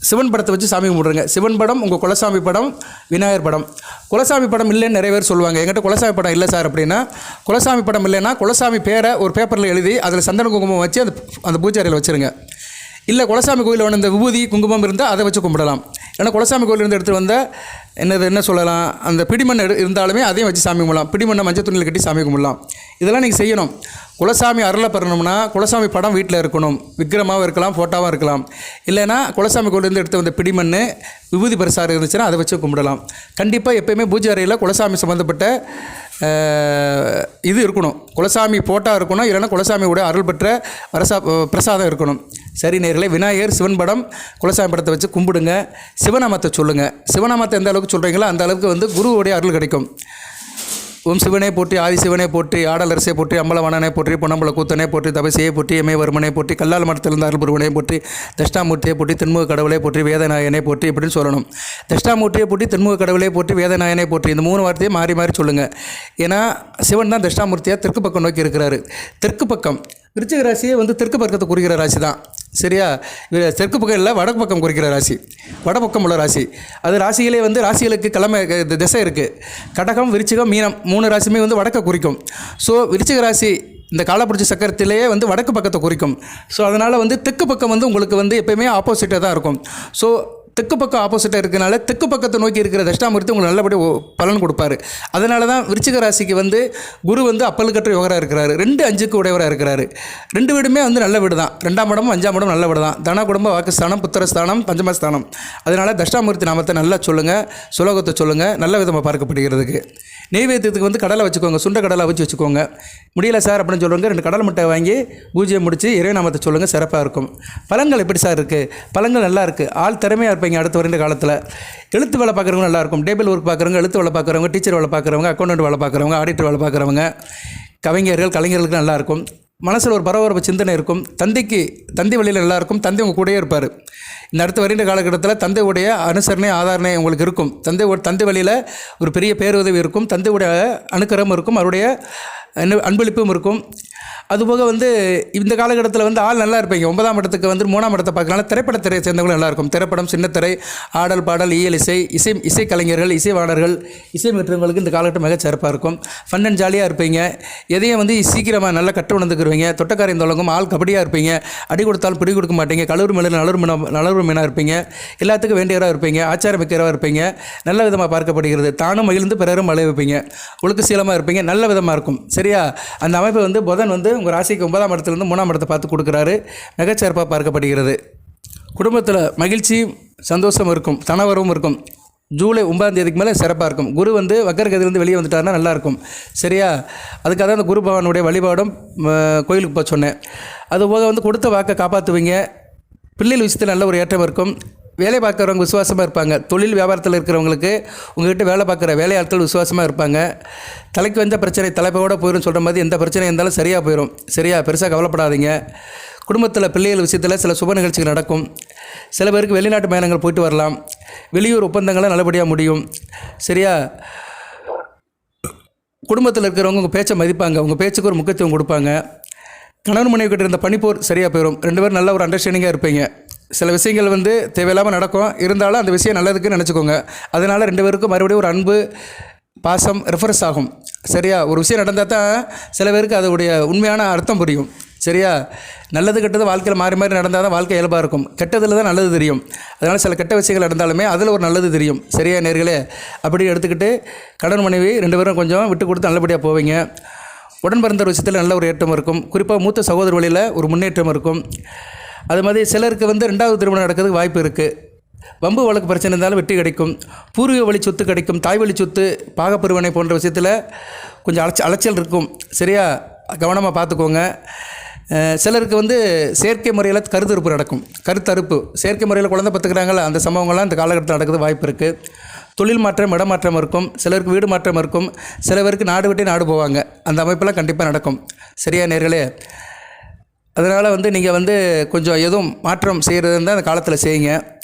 சிவன் படத்தை வச்சு சாமி கும்பிட்றங்க. சிவன் படம் உங்கள் குலசாமி படம் விநாயகர் படம். குலசாமி படம் இல்லைன்னு நிறைய பேர் சொல்லுவாங்க. எங்கிட்ட குலசாமி படம் இல்லை சார் அப்படின்னா குலசாமி படம் இல்லைன்னா குலசாமி பேரை ஒரு பேப்பரில் எழுதி அதில் சந்தன குங்குமம் வச்சு அந்த அந்த பூஜை அறையில் வச்சுருங்க. இல்லை குலசாமி கோயிலில் வந்து இந்த விபூதி குங்குமம் இருந்தால் அதை வச்சு கும்பிடலாம். ஏன்னா குலசாமி கோயிலிருந்து எடுத்துகிட்டு வந்த என்னது என்ன சொல்லலாம் அந்த பிடிமண் எடு இருந்தாலுமே அதையும் வச்சு சாமி கும்பிடலாம். பிடிமண்ணை மஞ்சள் துணியில் கட்டி சாமி கும்பிடலாம். இதெல்லாம் நீங்கள் செய்யணும். குலசாமி அருளை பெறணும்னா குலசாமி படம் வீட்டில் இருக்கணும். விக்கிரமாகவும் இருக்கலாம் ஃபோட்டோவாக இருக்கலாம். இல்லைன்னா குலசாமி கொண்டு எடுத்து வந்த பிடிமண் விபூதி பரிசாரம் இருந்துச்சுன்னா அதை வச்சு கும்பிடலாம். கண்டிப்பாக எப்பயுமே பூஜை அறையில் குலசாமி சம்மந்தப்பட்ட இது இருக்கணும். குலசாமி ஃபோட்டோ இருக்கணும் இல்லைன்னா குலசாமியோட அருள் பெற்ற வரசா பிரசாதம் இருக்கணும். சரி நேர்களே விநாயகர் சிவன் படம் குலசாமி படத்தை வச்சு கும்பிடுங்க. சிவநாமத்தை சொல்லுங்கள் சிவநாமத்தை எந்த அளவுக்கு சொல்கிறீங்களோ அந்த அளவுக்கு வந்து குருவுடைய அருள் கிடைக்கும். ஓம் சிவனே போற்றி ஆதி சிவனே போற்றி ஆடலரசே போற்றி அம்பலவாணனே போற்றி பொன்னம்பல கூத்தனே போற்றி தபசியை போற்றி எமே வருமனே போற்றி கல்லால் மரத்திலிருந்து அருள்புருவனே போற்றி தஷ்டாமூர்த்தியை போற்றி தென்முக கடவுளை போற்றி வேதநாயனை போற்றி இப்படின்னு சொல்லணும். தஷ்டாமூர்த்தியை போற்றி தென்முக கடவுளை போற்றி வேதநாயனை போற்றி இந்த மூணு வார்த்தையை மாறி மாறி சொல்லுங்கள் ஏன்னா சிவன் தான் தஷ்டாமூர்த்தியாக தெற்கு பக்கம் நோக்கி இருக்கிறாரு. தெற்கு பக்கம் விருச்சிக ராசியே வந்து தெற்கு பக்கத்தை குறிக்கிற ராசி தான் சரியா? இது தெற்கு பக்கம் இல்லை வடக்கு பக்கம் குறிக்கிற ராசி. வடபக்கம் உள்ள ராசி. அது ராசிகளே வந்து ராசிகளுக்கு கிழமை திசை இருக்குது கடகம் விருச்சிகம் மீனம் மூணு ராசியுமே வந்து வடக்கை குறிக்கும். ஸோ விருச்சிக ராசி இந்த காலப்புரட்சி சக்கரத்திலேயே வந்து வடக்கு பக்கத்தை குறிக்கும். ஸோ அதனால் வந்து தெற்கு பக்கம் வந்து உங்களுக்கு வந்து எப்பயுமே ஆப்போசிட்டாக தான் இருக்கும். ஸோ தெற்கு பக்கம் ஆப்போசிட்டாக இருக்கிறனால தெற்கு பக்கத்தை நோக்கி இருக்கிற தஷ்டாமூர்த்தி உங்களுக்கு நல்லபடியாக பலன் கொடுப்பாரு. அதனால தான் விருச்சிக ராசிக்கு வந்து குரு வந்து அப்பலுக்கற்ற யோகராக இருக்கிறாரு. ரெண்டு அஞ்சுக்கு உடையவராக இருக்கிறாரு. ரெண்டு வீடுமே வந்து நல்ல வீடு தான் ரெண்டாம் இடமும் அஞ்சாம் இடம் நல்ல வீடு தான் தன குடும்ப வாக்குஸ்தானம் புத்திரஸ்தானம் பஞ்சமஸ்தானம் அதனால் தஷ்டாமூர்த்தி நாமத்தை நல்லா சொல்லுங்கள் சுலோகத்தை சொல்லுங்கள் நல்ல விதமாக பார்க்கப்படுகிறதுக்கு. நெய்வேத்தியத்துக்கு வந்து கடலை வச்சுக்கோங்க சுண்ட கடலை வச்சு வச்சுக்கோங்க. முடியல சார் அப்படின்னு சொல்லுவாங்க ரெண்டு கடலை முட்டை வாங்கி பூஜையை முடித்து இறைநாமத்தை சொல்லுங்கள் சிறப்பாக இருக்கும். பழங்கள் எப்படி சார் இருக்குது பழங்கள் நல்லா இருக்குது ஆள் திறமையாக இருப்பீங்க. அடுத்து வருகின்ற காலத்தில் எழுத்து வேலை பார்க்குறவங்க நல்லாயிருக்கும். டேபிள் ஒர்க் பார்க்குறவங்க எழுத்து வேலை பார்க்குறவங்க டீச்சர் வேலை பார்க்குறவங்க அக்கௌண்டன்ட் வேலை பார்க்குறவங்க ஆடிட்டர் வேலை பார்க்குறவங்க கவிஞர்கள் கலைஞர்களுக்கு நல்லாயிருக்கும். மனசில் ஒரு பரபரப்பு சிந்தனை இருக்கும். தந்தைக்கு தந்தை வழியில் நல்லாயிருக்கும். தந்தை உங்கள் கூடயே இருப்பார். இந்த அடுத்த வருகின்ற காலகட்டத்தில் தந்தையுடைய அனுசரணை ஆதாரணை உங்களுக்கு இருக்கும். தந்தை தந்தை வழியில் ஒரு பெரிய பேருதவி இருக்கும். தந்தையுடைய அனுக்கரம் இருக்கும். அவருடைய அன்பளிப்பும் இருக்கும். அதுபோக வந்து இந்த காலகட்டத்தில் வந்து ஆள் நல்லா இருப்பீங்க. ஒன்பதாம் இடத்துக்கு வந்து மூணாம் இடத்தை பார்க்கறனால திரைப்படத்துறையை சேர்ந்தவங்களும் நல்லா இருக்கும். திரைப்படம் சின்னத்திரை ஆடல் பாடல் இயல் இசை இசை இசை கலைஞர்கள் இசைவாணர்கள் இசை பெற்றவங்களுக்கு இந்த காலகட்டம் மிகச் சிறப்பாக இருக்கும். ஃபன் அண்ட் ஜாலியாக இருப்பீங்க. எதையும் வந்து சீக்கிரமாக நல்லா கற்று உணர்ந்துக்குருவீங்க. தொட்டக்காரையும் தொடங்கும் ஆள் கபடியாக இருப்பீங்க. அடி கொடுத்தாலும் பிடி கொடுக்க மாட்டீங்க. கலூர் மேலே நலர் மீன நலர் மீனாக இருப்பீங்க. எல்லாத்துக்கும் வேண்டியவராக இருப்பீங்க. ஆச்சாரம் மிக்கிறவராக இருப்பீங்க. நல்ல விதமாக பார்க்கப்படுகிறது. தானும் மகிழ்ந்து பிறரும் மழை வைப்பீங்க. ஒழுக்க சீலமாக இருப்பீங்க. நல்ல விதமாக இருக்கும். சரியா? அந்த அமைப்பு வந்து புதன் வந்து உங்கள் ராசிக்கு ஒன்பதாம் இடத்துலேருந்து மூணாம் இடத்தை பார்த்து கொடுக்குறாரு. மிகச்சிறப்பாக பார்க்கப்படுகிறது. குடும்பத்தில் மகிழ்ச்சி சந்தோஷம் இருக்கும் தனவரவும் இருக்கும். ஜூலை ஒன்பதாம் தேதிக்கு மேலே சிறப்பாக இருக்கும். குரு வந்து வக்கரகதிலேருந்து வெளியே வந்துட்டாருன்னா நல்லாயிருக்கும் சரியா? அதுக்காக தான் அந்த குரு பகவானுடைய வழிபாடும் கோயிலுக்கு போக சொன்னேன். அது போக வந்து கொடுத்த வாக்கை காப்பாற்றுவீங்க பிள்ளைகள் விஷயத்தில் நல்ல ஒரு ஏற்றம் இருக்கும். வேலை பார்க்குறவங்க விசுவாசமாக இருப்பாங்க. தொழில் வியாபாரத்தில் இருக்கிறவங்களுக்கு உங்கள்கிட்ட வேலை பார்க்குற வேலையாட்கள் விசுவாசமாக இருப்பாங்க. தலைக்கு வந்த பிரச்சனை தலைப்போட போயிடும் சொல்கிற மாதிரி எந்த பிரச்சனை இருந்தாலும் சரியாக போயிடும் சரியா பெருசாக கவலைப்படாதீங்க. குடும்பத்தில் பிள்ளைகள் விஷயத்தில் சில சுப நிகழ்ச்சிகள் நடக்கும். சில பேருக்கு வெளிநாட்டு பயணங்கள் போயிட்டு வரலாம். வெளியூர் ஒப்பந்தங்களை நல்லபடியாக முடியும். சரியா? குடும்பத்தில் இருக்கிறவங்க உங்கள் பேச்சை மதிப்பாங்க. உங்கள் பேச்சுக்கு ஒரு முக்கியத்துவம் கொடுப்பாங்க. கணவன் மனைவி கிட்ட இருந்த பனிப்போர் சரியாக போயிடும் ரெண்டு பேரும் நல்ல ஒரு அண்டர்ஸ்டாண்டிங்காக இருப்பீங்க. சில விஷயங்கள் வந்து தேவையில்லாமல் நடக்கும். இருந்தாலும் அந்த விஷயம் நல்லதுக்குன்னு நினச்சிக்கோங்க. அதனால் ரெண்டு பேருக்கும் மறுபடியும் ஒரு அன்பு பாசம் ரெஃபரன்ஸ் ஆகும். சரியா? ஒரு விஷயம் நடந்தால் தான் சில பேருக்கு அதோடைய உண்மையான அர்த்தம் புரியும். சரியா? நல்லது கெட்டது வாழ்க்கையில் மாறி மாறி நடந்தால் தான் வாழ்க்கை இயல்பாக இருக்கும். கெட்டதில் தான் நல்லது தெரியும். அதனால் சில கெட்ட விஷயங்கள் நடந்தாலுமே அதில் ஒரு நல்லது தெரியும். சரியா நேர்களே? அப்படி எடுத்துக்கிட்டு கடன் மனைவி ரெண்டு பேரும் கொஞ்சம் விட்டு கொடுத்து நல்லபடியாக போவீங்க. உடன் பிறந்த விஷயத்தில் நல்ல ஒரு ஏற்றம் இருக்கும். குறிப்பாக மூத்த சகோதர வழியில் ஒரு முன்னேற்றம் இருக்கும். அது மாதிரி சிலருக்கு வந்து ரெண்டாவது திருமணம் நடக்கிறதுக்கு வாய்ப்பு இருக்குது வம்பு வழக்கு பிரச்சனை இருந்தாலும் வெற்றி கிடைக்கும். பூர்வீக வழி சொத்து கிடைக்கும். தாய் வழி சொத்து பாகப்பிரிவினை போன்ற விஷயத்தில் கொஞ்சம் அலைச்ச அலைச்சல் இருக்கும். சரியா? கவனமாக பார்த்துக்கோங்க. சிலருக்கு வந்து செயற்கை முறையில் கருத்தறுப்பு நடக்கும். கருத்தறுப்பு. செயற்கை முறையில் குழந்தை பத்துக்கிறாங்களா அந்த சம்பவங்கள்லாம் இந்த காலகட்டத்தில் நடக்கிறது வாய்ப்பு இருக்குது தொழில் மாற்றம் இடமாற்றம் இருக்கும் சிலருக்கு வீடு மாற்றம் இருக்கும் சில பேருக்கு நாடு விட்டே நாடு போவாங்க. அந்த அமைப்பெல்லாம் கண்டிப்பாக நடக்கும். சரியா நேர்களே? அதனால் வந்து நீங்கள் வந்து கொஞ்சம் எதுவும் மாற்றம் செய்கிறது இருந்தால் அந்த காலத்தில் செய்யுங்க.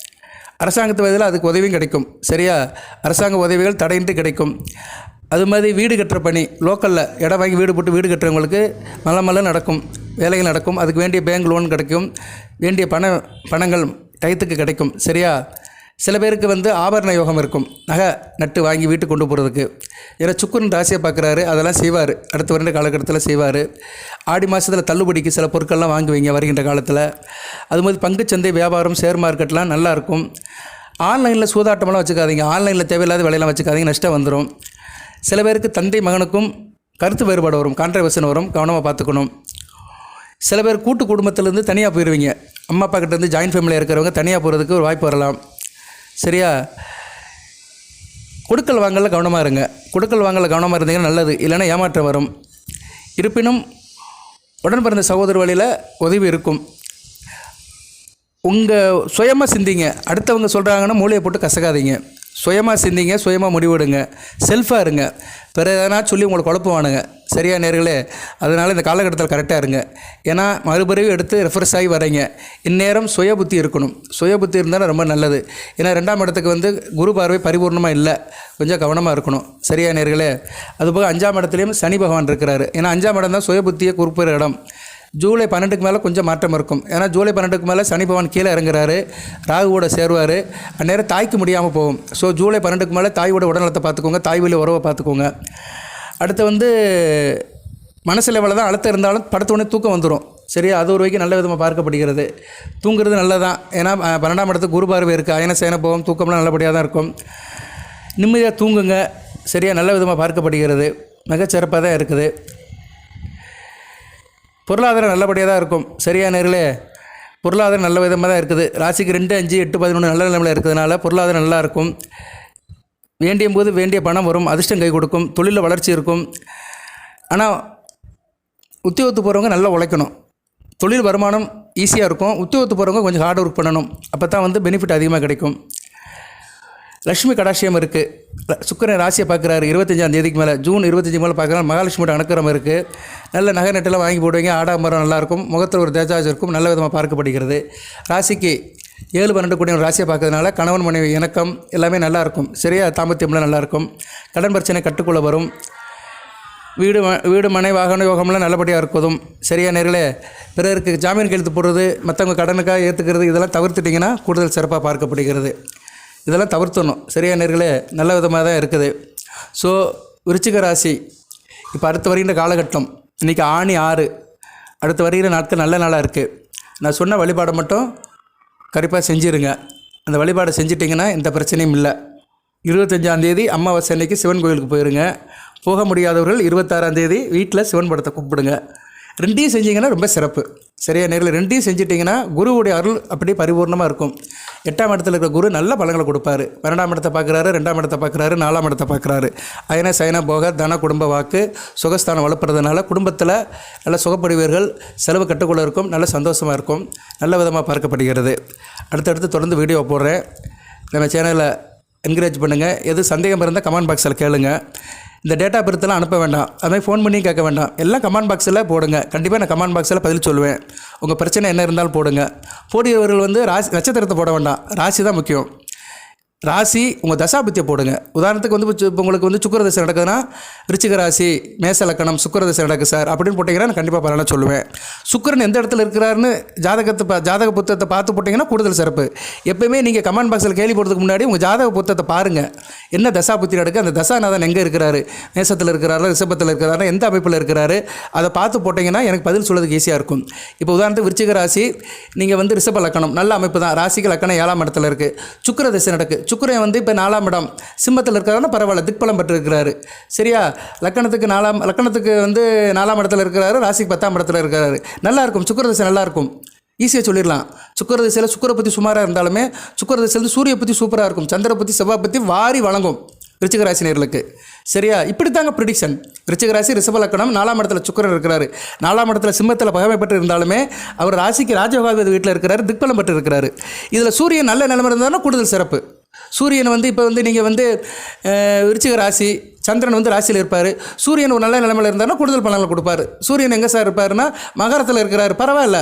அரசாங்கத்து வயதில் அதுக்கு உதவியும் கிடைக்கும். சரியா? அரசாங்க உதவிகள் தடையின்றி கிடைக்கும். அது மாதிரி வீடு கட்டுற பணி லோக்கலில் இடம் வாங்கி வீடு போட்டு வீடு கட்டுறவங்களுக்கு மல்ல மல்ல நடக்கும். வேலைகள் நடக்கும். அதுக்கு வேண்டிய பேங்க் லோன் கிடைக்கும். வேண்டிய பண பணங்கள் டயத்துக்கு கிடைக்கும். சரியா? சில பேருக்கு வந்து ஆபரண யோகம் இருக்கும். நகை நட்டு வாங்கி வீட்டுக்கு கொண்டு போகிறதுக்கு ஏன்னா சுக்குன் ராசியை பார்க்குறாரு அதெல்லாம் செய்வார். அடுத்த வருட காலகட்டத்தில் செய்வார். ஆடி மாதத்தில் தள்ளுபடிக்கு சில பொருட்கள்லாம் வாங்குவீங்க வருகின்ற காலத்தில். அது மாதிரி பங்குச்சந்தை வியாபாரம் ஷேர் மார்க்கெட்லாம் நல்லாயிருக்கும் ஆன்லைனில் சூதாட்டமெல்லாம் வச்சுக்காதீங்க. ஆன்லைனில் தேவையில்லாத விலையெல்லாம் வச்சுக்காதீங்க நஷ்டம் வந்துடும் சில பேருக்கு தந்தை மகனுக்கும் கருத்து வேறுபாடு வரும். கான்ட்ரவர்ஷன் வரும். கவனமாக பார்த்துக்கணும். சில பேர் கூட்டு குடும்பத்திலேருந்து தனியாக போயிடுவீங்க அம்மா அப்பா கிட்டேருந்து ஜாயின்ட் ஃபேமிலியாக இருக்கிறவங்க தனியாக போகிறதுக்கு ஒரு வாய்ப்பு வரலாம். சரியா? கொடுக்கல் வாங்கல கவனமாக இருங்க. கொடுக்கல் வாங்கல கவனமாக இருந்தீங்கன்னா நல்லது. இல்லைன்னா ஏமாற்றம் வரும். இருப்பினும் உடன் பிறந்த சகோதர வழியில் உதவி இருக்கும். உங்கள் சுயமாக சிந்திங்க. அடுத்தவங்க சொல்கிறாங்கன்னா மூளையை போட்டு கசக்காதீங்க. சுயமாக சிந்திங்க சுயமாக முடிவெடுங்க. செல்ஃபாக இருங்க. பிற எதனா சொல்லி உங்களை குழப்புவானுங்க. சரியா நேர்களே? அதனால் இந்த காலகட்டத்தில் கரெக்டாக இருங்க. ஏன்னா மறுபடியும் எடுத்து ரெஃப்ரெஷ் ஆகி வரீங்க இந்நேரம் சுய புத்தி இருக்கணும். சுய புத்தி இருந்தாலும் ரொம்ப நல்லது. ஏன்னா ரெண்டாம் இடத்துக்கு வந்து குரு பார்வை பரிபூர்ணமாக இல்லை. கொஞ்சம் கவனமாக இருக்கணும். சரியா நேர்களே? அதுபோக அஞ்சாம் இடத்துலையும் சனி பகவான் இருக்கிறாரு. ஏன்னா அஞ்சாம் இடம் தான் சுய புத்தியை குறிப்பிடுற இடம். ஜூலை பன்னெண்டுக்கு மேலே கொஞ்சம் மாற்றம் இருக்கும். ஏன்னா ஜூலை பன்னெண்டுக்கு மேலே சனி பகவான் கீழே இறங்குறாரு ராகுவோட சேருவார். அந்நேரம் தாய்க்கு முடியாமல் போகும். ஸோ ஜூலை பன்னெண்டுக்கு மேலே தாயோட உடல்நலத்தை பார்த்துக்கோங்க தாய் வழி உறவை பார்த்துக்கோங்க. அடுத்து வந்து மனசு லெவலில் தான் அழுத்தம் இருந்தாலும் படுத்தோடனே தூக்கம் வந்துடும் சரியா? அது ஒரு வரைக்கும் நல்ல விதமாக பார்க்கப்படுகிறது. தூங்குறது நல்லதான் ஏன்னா பன்னெண்டாம் இடத்துக்கு குரு பார்வை இருக்குது அயன சேன போகும் தூக்கம்லாம் நல்லபடியாக தான் இருக்கும். நிம்மதியாக தூங்குங்க. சரியாக நல்ல விதமாக பார்க்கப்படுகிறது. மிகச்சிறப்பாக தான் இருக்குது. பொருளாதாரம் நல்லபடியாக தான் இருக்கும். சரியா நேர்களே? பொருளாதாரம் நல்ல விதமாக தான் இருக்குது. ராசிக்கு ரெண்டு அஞ்சு எட்டு பதினொன்று நல்ல நிலைமையில் இருக்கிறதுனால பொருளாதாரம் நல்லா இருக்கும். வேண்டிய போது வேண்டிய பணம் வரும். அதிர்ஷ்டம் கை கொடுக்கும். தொழிலில் வளர்ச்சி இருக்கும். ஆனால் உத்தியோகத்து போகிறவங்க நல்லா உழைக்கணும். தொழில் வருமானம் ஈஸியாக இருக்கும். உத்தியோகத்து போகிறவங்க கொஞ்சம் ஹார்ட் ஒர்க் பண்ணணும். அப்போ தான் வந்து பெனிஃபிட் அதிகமாக கிடைக்கும். லட்சுமி கடாட்சியம் இருக்குது சுக்கரன் ராசியை பார்க்குறாரு இருபத்தஞ்சாம் தேதிக்கு மேலே ஜூன் இருபத்தஞ்சி மேலே பார்க்குறாரு மகாலட்சுமியோட அனுக்கிரகம் இருக்குது நல்ல நகை நெட்டெல்லாம் வாங்கி போடுவீங்க ஆடாமரம் நல்லாயிருக்கும் முகத்தில் ஒரு தேஜாஜ் இருக்கும் நல்ல விதமாக பார்க்கப்படுகிறது. ராசிக்கு ஏழு பன்னெண்டு கோடி ராசியை பார்க்கறதுனால கணவன் மனைவி இணக்கம் எல்லாமே நல்லாயிருக்கும் சரியா தாம்பத்தியம்லாம் நல்லாயிருக்கும் கடன் பிரச்சனை கட்டுக்குள்ளே வரும். வீடு ம- வீடு மனை வாகன யோகம்லாம் நல்லபடியாக இருக்குதும். சரியா நேரில் பிறருக்கு ஜாமீன் கையெழுத்து போடுறது மற்றவங்க கடனுக்காக ஏற்றுக்கிறது இதெல்லாம் தவிர்த்துட்டிங்கன்னா கூடுதல் சிறப்பாக பார்க்கப்படுகிறது. இதெல்லாம் தவிர்த்தணும் சரியா நேர்களே? நல்ல விதமாக தான் இருக்குது. ஸோ விருச்சிக ராசி இப்போ அடுத்து வருகின்ற காலகட்டம் இன்றைக்கி ஆணி ஆறு. அடுத்து வருகிற நாட்கள் நல்ல நாளாக இருக்குது நான் சொன்ன வழிபாடை மட்டும் கண்டிப்பாக செஞ்சிருங்க. அந்த வழிபாடை செஞ்சிட்டிங்கன்னா எந்த பிரச்சனையும் இல்லை. இருபத்தஞ்சாந்தேதி அமாவாசை அன்னைக்கு சிவன் கோயிலுக்கு போயிருங்க. போக முடியாதவர்கள் இருபத்தாறாந்தேதி வீட்டில் சிவன் படத்தை கூப்பிடுங்க ரெண்டையும் செஞ்சிங்கன்னா ரொம்ப சிறப்பு. சரியா? நேரில் ரெண்டையும் செஞ்சிட்டிங்கன்னா குருவுடைய அருள் அப்படியே பரிபூர்ணமாக இருக்கும். எட்டாம் இடத்துல இருக்கிற குரு நல்ல பலங்களை கொடுப்பாரு. பன்னெண்டாம் இடத்தை பார்க்குறாரு ரெண்டாம் இடத்தை பார்க்குறாரு நாலாம் இடத்தை பார்க்குறாரு. அயன சயன போக தன குடும்ப வாக்கு சுகஸ்தானம் வளர்ப்புறதுனால குடும்பத்தில் நல்ல சுகப்படுவீர்கள் செலவு கட்டுக்குள்ளே இருக்கும் நல்ல சந்தோஷமாக இருக்கும் நல்ல விதமாக பார்க்கப்படுகிறது. அடுத்தடுத்து தொடர்ந்து வீடியோ போடுறேன். நம்ம சேனலில் என்கரேஜ் பண்ணுங்கள் எது சந்தேகம் இருந்தால் கமெண்ட் பாக்ஸில் கேளுங்கள் இந்த டேட்டா பர்த்தெல்லாம் அனுப்ப வேண்டாம். அதுமாதிரி ஃபோன் பண்ணி கேட்க வேண்டாம். எல்லாம் கமெண்ட் பாக்ஸில் போடுங்க. கண்டிப்பாக நான் கமெண்ட் பாக்ஸில் பதில் சொல்லுவேன். உங்கள் பிரச்சனை என்ன இருந்தாலும் போடுங்க. போடியவர்கள் வந்து ராசி நட்சத்திரத்தை போட வேண்டாம். ராசி தான் முக்கியம். ராசி உங்கள் தசாபத்தியை போடுங்க. உதாரணத்துக்கு வந்து இப்போ உங்களுக்கு வந்து சுக்கர தசை நடக்குதுன்னா ரிச்சிக ராசி மேச லக்கணம் சுக்கர தசை நடக்குது சார். அப்படின்னு போட்டிங்கன்னா நான் கண்டிப்பாக பலனாக சொல்லுவேன். சுக்கிரன் எந்த இடத்துல இருக்கிறாருன்னு ஜாதகத்தை பா ஜாதக புத்தகத்தை பார்த்து போட்டிங்கன்னா கூடுதல் சிறப்பு. எப்பயுமே நீங்கள் கமெண்ட் பாக்ஸில் கேள்வி போடுறதுக்கு முன்னாடி உங்கள் ஜாதக புத்தகத்தை பாருங்கள் என்ன தசா புத்தி நடக்கு அந்த தசாநாதன் எங்கே இருக்கிறாரு? மேசத்தில் இருக்கிறாரா ரிஷபத்தில் இருக்கிறாரா எந்த அமைப்பில் இருக்கிறாரு? அதை பார்த்து போட்டிங்கன்னா எனக்கு பதில் சொல்கிறதுக்கு ஈஸியாக இருக்கும். இப்போ உதாரணத்துக்கு விருச்சிக ராசி நீங்கள் வந்து ரிஷப லக்கணம் நல்ல அமைப்பு தான். ராசிக்கு லக்கணம் ஏழாம் இடத்துல இருக்குது சுக்கர தசை நடக்கு. சுக்கரன் வந்து இப்போ நாலாம் இடம். சிம்மத்தில் இருக்கிறாருன்னா பரவாயில்ல திக்பலம் பெற்றிருக்கிறாரு. சரியா? லக்கணத்துக்கு நாலாம் லக்கணத்துக்கு வந்து நாலாம் இடத்துல இருக்கிறாரு ராசிக்கு பத்தாம் இடத்துல இருக்கிறாரு. நல்லாயிருக்கும் சுக்கிர திசை ஈஸியாக சொல்லிடலாம். சுக்கர திசையில் சுக்கரை பற்றி சுமாராக இருந்தாலுமே சுக்கர திசையில் சூரிய பற்றி சூப்பராக இருக்கும். சந்திர பற்றி செவ்வாய் பற்றி வாரி வழங்கும் விருச்சிக ராசினியர்களுக்கு சரியா? இப்படி தாங்க ப்ரிடிக்ஷன் விருச்சிக ராசி ரிஷப லக்கணம் நாலாம் இடத்துல சுக்கரன் இருக்கிறாரு. நாலாம் இடத்துல சிம்மத்தில் பகமை பெற்று இருந்தாலுமே அவர் ராசிக்கு ராஜயோகாதி வீட்டில் இருக்கிறாரு திக்பலம் பெற்று இருக்கிறாரு இதில் சூரியன் நல்ல நிலைமை இருந்தாலும் கூடுதல் சிறப்பு. சூரியன் வந்து இப்போ வந்து நீங்கள் வந்து விருச்சிக ராசி சந்திரன் வந்து ராசியில் இருப்பார். சூரியன் ஒரு நல்ல நிலைமையில் இருந்தாருன்னா கூடுதல் பலன்கள் கொடுப்பாரு. சூரியன் எங்கே சார் இருப்பாருன்னா மகரத்தில் இருக்கிறார். பரவாயில்ல.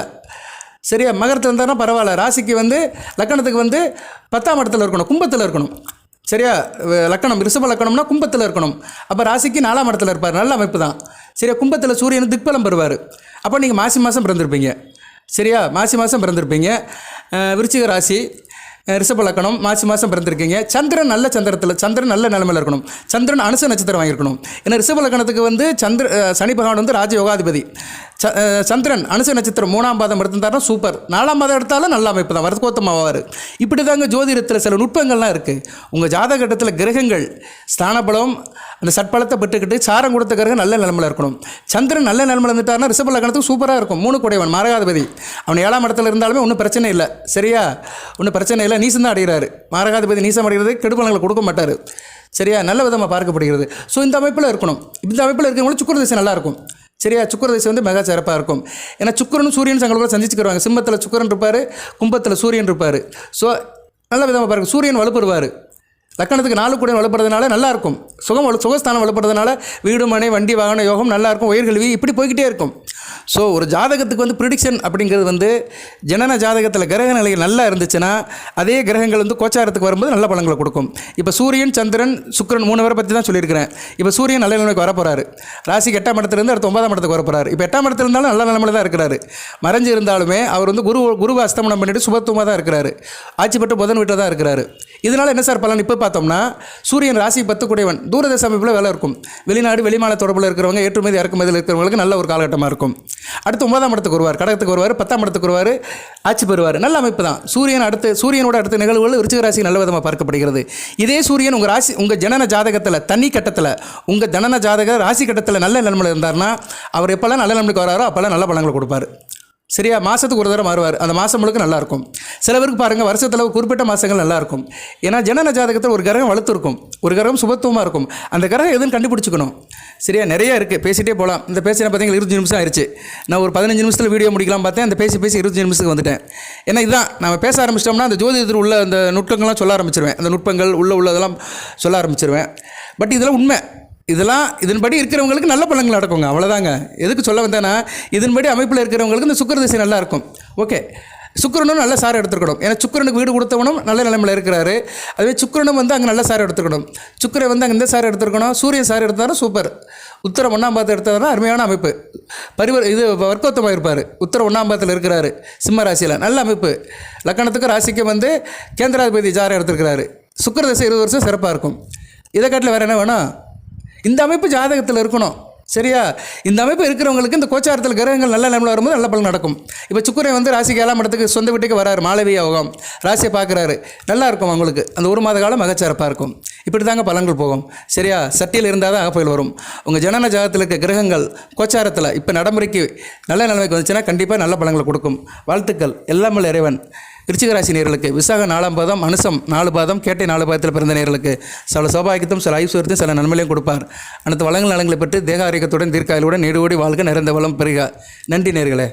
சரியா? மகரத்தில் இருந்தாருன்னா பரவாயில்ல. ராசிக்கு வந்து லக்கணத்துக்கு வந்து பத்தாம் இடத்துல இருக்கணும். கும்பத்தில் இருக்கணும். சரியா? லக்கணம் ரிஷப லக்கணம்னா கும்பத்தில் இருக்கணும். அப்போ ராசிக்கு நாலாம் இடத்துல இருப்பார். நல்ல அமைப்பு தான். சரியா? கும்பத்தில் சூரியன் திக்பலம் பெறுவார். அப்போ நீங்கள் மாசி மாதம் பிறந்திருப்பீங்க. சரியா? மாசி மாதம் பிறந்திருப்பீங்க. விருச்சிக ராசி ரிஷப லக்கணம் மாசி மாதம் பிறந்திருக்கீங்க. சந்திரன் நல்ல சந்திரத்தில் சந்திரன் நல்ல நிலமையில் இருக்கணும். சந்திரன் அனுச நட்சத்திரம் வாங்கியிருக்கணும். ஏன்னா ரிஷப லக்கணத்துக்கு வந்து சந்திர சனி பகவான் வந்து ராஜ யோகாதிபதி ச சந்திரன் அனுச நட்சத்திரம் மூணாம் பாதம் எடுத்திருந்தாருன்னா சூப்பர். நாலாம் பாதம் எடுத்தாலும் நல்ல அமைப்பு தான். வரதுக்கோத்தமாவார் இப்படி தாங்க ஜோதிடத்தில் சில நுட்பங்கள்லாம் இருக்குது உங்கள் ஜாதகட்டத்தில் கிரகங்கள் ஸ்தானபலம் அந்த சட்பலத்தை பெற்றுக்கிட்டு சாரம் கொடுத்த கிரகம் நல்ல நிலமையில் இருக்கணும். சந்திரன் நல்ல நிலமையில் இருந்துட்டாருன்னா ரிஷப லக்கணத்துக்கு சூப்பராக இருக்கும். மூணு குடைவன் மரகாதிபதி. அவன் ஏழாம் இடத்துல இருந்தாலுமே ஒன்றும் பிரச்சனை இல்லை. சரியா? ஒன்றும் பிரச்சனை இல்லை. நீசம் தான் அடைகிறாரு. மாரகாதிபதி நீசம் அடைகிறது கெடுபலங்களை கொடுக்க மாட்டார். சரியா? நல்ல விதமாக பார்க்கப்படுகிறது. ஸோ இந்த அமைப்பில் இருக்கணும். இந்த அமைப்பில் இருக்கிறவங்களும் சுக்கர திசை நல்லாயிருக்கும் சரியா? சுக்கர திசை வந்து மிக சிறப்பாக இருக்கும். ஏன்னா சுக்கரனும் சூரியன் சங்கல்களை சந்திச்சுக்கிறாங்க சிம்மத்தில் சுக்கரன் இருப்பார் கும்பத்தில் சூரியன் இருப்பார். ஸோ நல்ல விதமாக பாருங்கள் சூரியன் வலுப்பெறுவார். லக்கணத்துக்கு நாலு கூட வலுப்படுறதுனால நல்லாயிருக்கும். சுகம் வலு சுகஸ்தானம் வலுப்படுறதுனால வீடு மனை வண்டி வாகன யோகம் நல்லாயிருக்கும். உயர்கல்வி இப்படி போய்கிட்டே இருக்கும். ஸோ ஒரு ஜாதகத்துக்கு வந்து ப்ரிடிக்ஷன் அப்படிங்கிறது வந்து ஜனன ஜாதகத்தில் கிரக நிலைகள் நல்லா இருந்துச்சுன்னா அதே கிரகங்கள் வந்து கோச்சாரத்துக்கு வரும்போது நல்ல பலங்களை கொடுக்கும். இப்போ சூரியன் சந்திரன் சுக்கிரன் மூணு பேரை பற்றி தான் சொல்லியிருக்கிறேன். இப்போ சூரியன் நல்ல நிலைமைக்கு வரப்போகிறாரு ராசிக்கு எட்டாம் இடத்துலேருந்து அடுத்து ஒன்பதாம் இடத்துக்கு வரப்போறாரு. இப்போ எட்டாம் இடத்துல இருந்தாலும் நல்ல நிலைமையில தான் இருக்கிறாரு. மறைஞ்சு இருந்தாலுமே அவர் வந்து குரு குருவை அஸ்தமனம் பண்ணிட்டு சுபத்துவமாக தான் இருக்கிறாரு. ஆட்சி புதன் வீட்டில் தான் இருக்கிறாரு. இதனால் என்ன சார் பலன்? இப்போ பார்த்தோம்னா சூரியன் ராசி பத்துக்குடையவன். தூரதேச அமைப்பில் வேலை இருக்கும். வெளிநாடு வெளிமாநில தொடர்பில் இருக்கிறவங்க ஏற்றுமதி இறக்குமதியில் இருக்கிறவங்களுக்கு நல்ல ஒரு காலகட்டமாக இருக்கும். அடுத்து ஒன்பதாம் இடத்துக்கு வருவார் கடகத்துக்கு வருவார் பத்தாம் இடத்துக்கு வருவார் ஆட்சி பெறுவார். நல்ல அமைப்பு தான். சூரியன் அடுத்து சூரியனோட அடுத்த நிகழ்வுகள் விருச்சிக ராசி நல்ல விதமாக பார்க்கப்படுகிறது. இதே சூரியன் உங்கள் ராசி உங்கள் ஜனன ஜாதகத்தில் தனி கட்டத்தில் உங்கள் ஜனன ஜாதக ராசி கட்டத்தில் நல்ல நிலைமையில் இருந்தார்னா அவர் எப்போல்லாம் நல்ல நிலைமைக்கு வராரோ அப்போல்லாம் நல்ல பலங்களை கொடுப்பார். சரியா? மாதத்துக்கு ஒரு தடவை மாறுவார். அந்த மாதம் முழுக்க நல்லாயிருக்கும் சிலவருக்கு சில பேருக்கு பாருங்கள் வருஷத்தில் குறிப்பிட்ட மாதங்கள் நல்லா இருக்கும் ஏன்னா ஜனன ஜாதகத்தில் ஒரு கிரகம் வளர்த்துருக்கும் ஒரு கிரகம் சுபத்துவமாக இருக்கும். அந்த கிரகம் எதுன்னு கண்டுபிடிச்சிக்கணும். சரியா? நிறைய இருக்குது பேசிகிட்டே போகலாம் இந்த பேசின பார்த்தீங்கன்னா இருபத்தஞ்சு நிமிஷம் ஆயிடுச்சு நான் ஒரு பதினஞ்சு நிமிஷத்தில் வீடியோ முடிக்கலாம் பார்த்தேன். அந்த பேசி பேசி இருபத்தஞ்சு நிமிஷத்துக்கு வந்துட்டேன். ஏன்னா இதுதான். நம்ம பேச ஆரம்பிச்சிட்டோம்னா அந்த ஜோதிடத்தில் உள்ள அந்த நுட்பங்கள்லாம் சொல்ல ஆரம்பிச்சிருவேன். அந்த நுட்பங்கள் உள்ள உள்ளதெல்லாம் சொல்ல ஆரம்பிச்சிருவேன். பட் இதெல்லாம் உண்மை. இதெல்லாம் இதன்படி இருக்கிறவங்களுக்கு நல்ல பலன்கள் நடக்குங்க. அவ்வளோதாங்க எதுக்கு சொல்ல வந்தேன்னா இதன்படி அமைப்பில் இருக்கிறவங்களுக்கு இந்த சுக்கர திசை நல்லா இருக்கும். ஓகே. சுக்கரனும் நல்ல சாரம் எடுத்துக்கணும் ஏன்னா சுக்கிரனுக்கு வீடு கொடுத்தவனும் நல்ல நிலைமையில் இருக்கிறாரு. அதுவே சுக்கிரனும் வந்து அங்கே நல்ல சாரம் எடுத்துக்கணும் சுக்கிரன் வந்து அங்கே இந்த சாரம் எடுத்துருக்கணும். சூரியன் சாரம் எடுத்தாலும் சூப்பர். உத்தரம் ஒன்றாம் பாதத்தை எடுத்ததுனா அருமையான அமைப்பு. பரிவர் இது வர்க்கோத்தமாக இருப்பார் உத்தர ஒன்றாம் பாதத்தில் இருக்கிறாரு சிம்ம ராசியில். நல்ல அமைப்பு. லக்கணத்துக்கு ராசிக்கு வந்து கேந்திராதிபதி ஜாரம் எடுத்திருக்கிறாரு. சுக்கிர தசை இருபது வருஷம் சிறப்பாக இருக்கும். இதை காட்டில் வேறு என்ன வேணும்? இந்த அமைப்பு ஜாதகத்தில் இருக்கணும். சரியா? இந்த அமைப்பு இருக்கிறவங்களுக்கு இந்த கோச்சாரத்தில் கிரகங்கள் நல்ல நிலமில் வரும்போது நல்ல பலன் நடக்கும். இப்போ சுக்கரன் வந்து ராசிக்கு ஏழாம் இடத்துக்கு சொந்த வீட்டுக்கு வராரு. மாளவிய யோகம். ராசியை பார்க்குறாரு. நல்லா இருக்கும் அவங்களுக்கு. அந்த ஒரு மாத காலம் மகச்சிறப்பாக இருக்கும். இப்படி தாங்க பலன்கள் போகும். சரியா? சட்டியில் இருந்தால் தான் அகப்பயில் வரும். உங்கள் ஜனன ஜாதகத்தில் இருக்க கிரகங்கள் கோச்சாரத்தில் இப்போ நடைமுறைக்கு நல்ல நிலைமைக்கு வந்துச்சுன்னா கண்டிப்பாக நல்ல பலன்களை கொடுக்கும். வாழ்த்துக்கள். எல்லாமே இறைவன். ரிச்சிகராசி நேர்களுக்கு விசாக நாலாம் பாதம் அனுசம் நாலு பாதம் கேட்டை நாலு பாதத்தில் பிறந்த நேர்களுக்கு. சில சௌபாகியத்தும் சில ஐஸ்வர்யத்தையும் சில நன்மைகளையும் கொடுப்பார். அனைத்து வளங்கள் நலங்களை பெற்று தேக ஆரோக்கியத்துடன் தீர்க்காயலுடன் நீடு ஓடி நிறைந்த வளம் பெறுக. நன்றி நேர்களே.